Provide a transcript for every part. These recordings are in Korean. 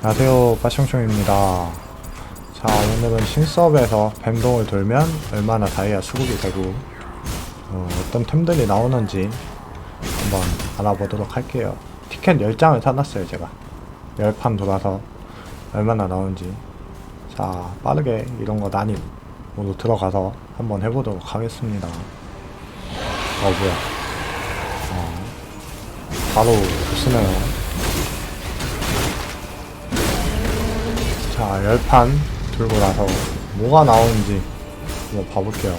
안녕하세요 빠숑숑입니다. 자 오늘은 신서브에서 뱀동을 돌면 얼마나 다이아 수급이 되고 어, 떤 템들이 나오는지 한번 알아보도록 할게요. 티켓 10장을 사놨어요 제가. 10판 돌아서 얼마나 나오는지. 자 빠르게 이런거 난입 모두 들어가서 한번 해보도록 하겠습니다. 어 뭐야. 어, 바로 쓰네요 자, 열판 들고 나서 뭐가 나오는지 한번 봐볼게요.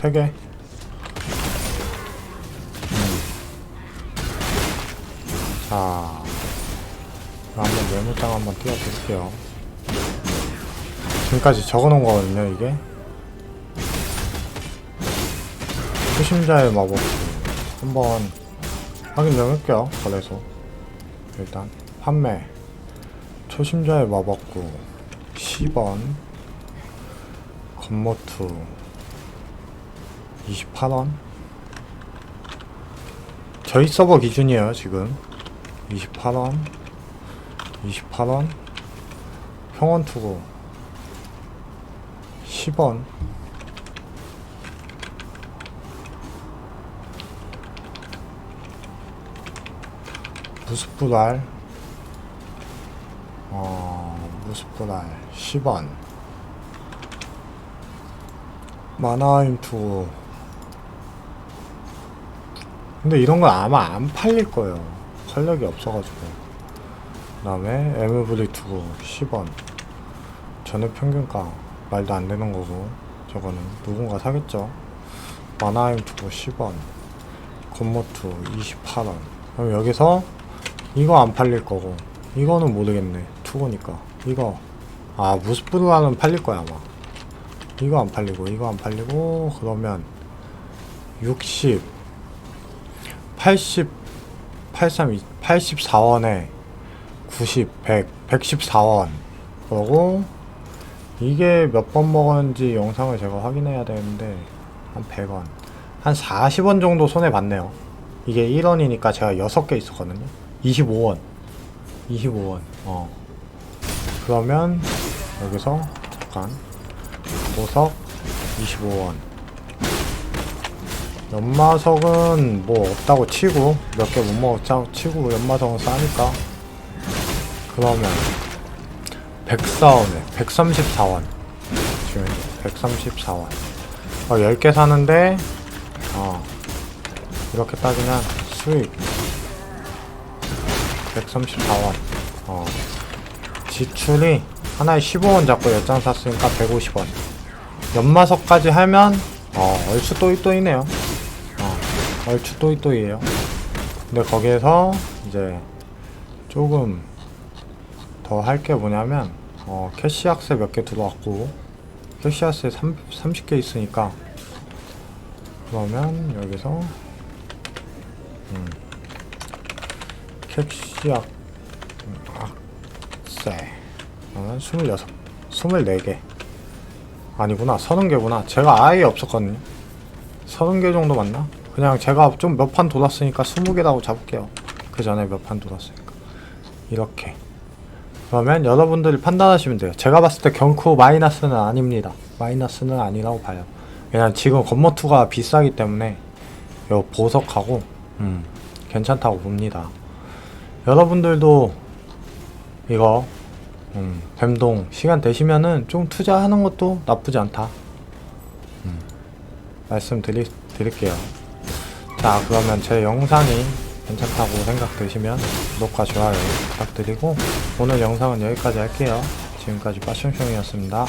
세 개. 음. 자, 그럼 한번 메모장 한번 띄워볼게요. 지금까지 적어놓은 거거든요, 이게. 초심자의 마법 한번 확인 좀 할게요, 거래소. 일단, 판매. 초심자의 마법구 10원 건모투 28원? 저희 서버 기준이에요 지금. 28원? 28원? 평원 투구 10원? 부스프달 어, 무스프랄 10원. 마나임 투. 근데 이런 건 아마 안 팔릴 거예요. 활력이 없어가지고. 그 다음에 에무브리 투 10원. 전액 평균가 말도 안 되는 거고 저거는 누군가 사겠죠. 마나임 투 10원. 곤모투 28원. 그럼 여기서 이거 안 팔릴 거고 이거는 모르겠네. 투고니까 이거 아 무스프루아는 팔릴 거야 아마. 이거 안 팔리고 이거 안 팔리고 그러면 60 80 83 84원에 90 100 114원. 그러고 이게 몇 번 먹었는지 영상을 제가 확인해야 되는데 한 100원. 한 40원 정도 손해 봤네요. 이게 1원이니까 제가 6개 있었거든요. 25원. 25원. 어. 그러면 여기서 잠깐 보석 25원 연마석은 뭐 없다고 치고 몇 개 못 먹었다고 치고 연마석은 싸니까. 그러면 104원에 134원. 지금 134원. 어, 10개 사는데 어 이렇게 따지면 수익 134원. 어 지출이 하나에 15원 잡고 10장 샀으니까 150원. 연마석까지 하면 어 얼추 또이또이네요. 어 얼추 또이또이에요. 근데 거기에서 이제 조금 더 할 게 뭐냐면 어 캐시악세 몇 개 들어왔고 캐시악세 3, 30개 있으니까 그러면 여기서 음 캐시악 악세 그러면 26 24개. 아니구나 30개구나. 제가 아예 없었거든요. 30개 정도 맞나? 그냥 제가 좀 몇 판 돌았으니까 20개라고 잡을게요. 그 전에 몇 판 돌았으니까. 이렇게. 그러면 여러분들이 판단하시면 돼요. 제가 봤을 때 경쿠 마이너스는 아닙니다. 마이너스는 아니라고 봐요. 왜냐면 지금 건모투가 비싸기 때문에 요 보석하고 음, 괜찮다고 봅니다. 여러분들도 이거 음, 뱀동 시간 되시면은 좀 투자하는 것도 나쁘지 않다. 음, 말씀 드리, 드릴게요. 자, 그러면 제 영상이 괜찮다고 생각되시면 구독과 좋아요 부탁드리고 오늘 영상은 여기까지 할게요. 지금까지 빠숑숑이었습니다.